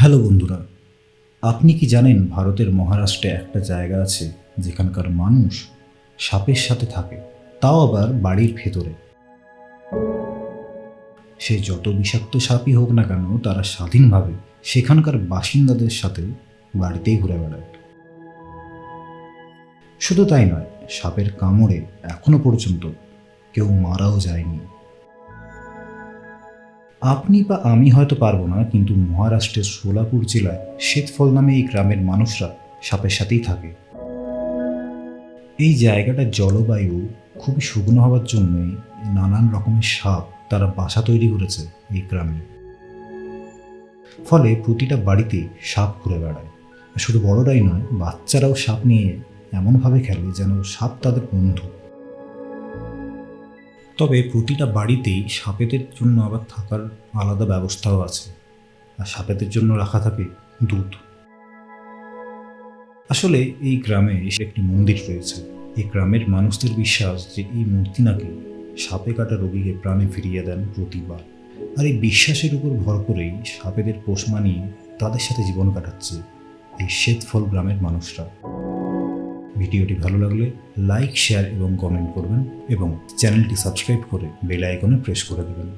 Hello বন্ধুরা, আপনি কি জানেন ভারতের মহারাষ্ট্রে একটা জায়গা আছে যেখানকার মানুষ সাপের সাথে থাকে, তাও আবার বাড়ির ভেতরে? সে যত বিষাক্ত সাপই হোক না কেন, তারা স্বাধীনভাবে সেখানকার বাসিন্দাদের সাথে বাড়িতেই ঘুরে বেড়ায়। শুধু তাই নয়, সাপের কামড়ে এখনও পর্যন্ত কেউ মারাও যায়নি। আপনি বা আমি হয়তো পারব না, কিন্তু মহারাষ্ট্রের সোলাপুর জেলায় শ্বেতফল নামে এই গ্রামের মানুষরা সাপের সাথেই থাকে। এই জায়গাটার জলবায়ু খুবই শুকনো হওয়ার জন্যই নানান রকমের সাপ তারা বাসা তৈরি করেছে এই গ্রামে। ফলে প্রতিটা বাড়িতেই সাপ ঘুরে বেড়ায়। শুধু বড়রাই নয়, বাচ্চারাও সাপ নিয়ে এমনভাবে খেলে যেন সাপ তাদের বন্ধু। তবে প্রতিটা বাড়িতেই সাপেদের জন্য আবার থাকার আলাদা ব্যবস্থাও আছে। আর সাপেদের জন্য রাখা থাকে দুধ। আসলে এই গ্রামে এসে একটি মন্দির রয়েছে এই গ্রামের মানুষদের বিশ্বাস যে এই মূর্তি নাকি সাপে কাটা রোগীকে প্রাণে ফিরিয়ে দেন প্রতিবার। আর এই বিশ্বাসের উপর ভর করেই সাপেদের পোষ মানিয়ে তাদের সাথে জীবন কাটাচ্ছে এই শ্বেতফল গ্রামের মানুষরা। ভিডিওটি ভালো লাগলে লাইক, শেয়ার এবং কমেন্ট করবেন এবং চ্যানেলটি সাবস্ক্রাইব করে বেল আইকনে প্রেস করে দেবেন।